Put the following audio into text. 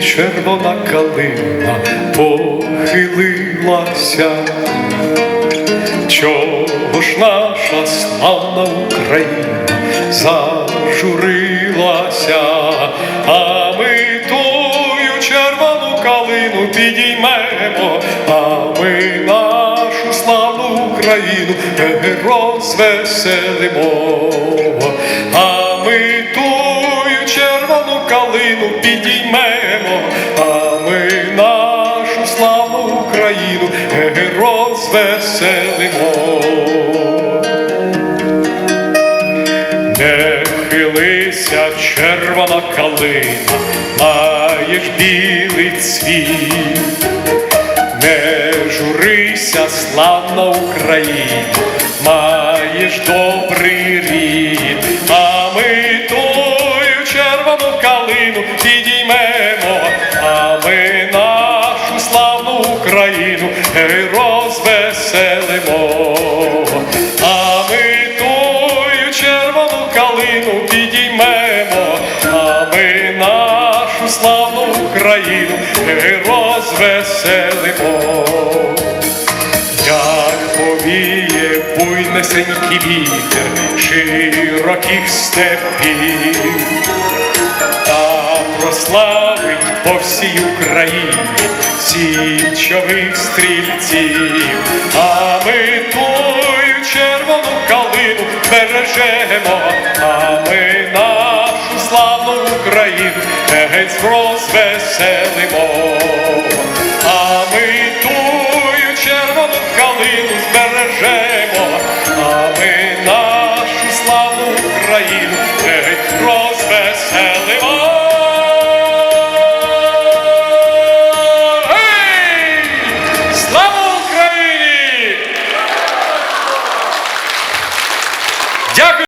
червона калина похилилася. Чого ж наша славна Україна зажурилася, а ми тую червону калину підіймемо, а ми нашу славну Україну розвеселимо, а ми червону калину підіймемо, а ми нашу славну Україну розвеселимо. Не хилися, червона калина, маєш білий цвіт. Не журися, славна Україна, маєш добрий рід, гей, розвеселимо, а ми тою червону калину підіймемо, а ми нашу славну Україну розвеселимо. Як повіє буйнесенький вітер широких степів, прославить по всій Україні січових стрільців, а ми тую червону калину бережемо, а ми нашу славну Україну геть розвеселимо, а ми тую червону калину збережемо, а ми нашу славну Україну Дякую!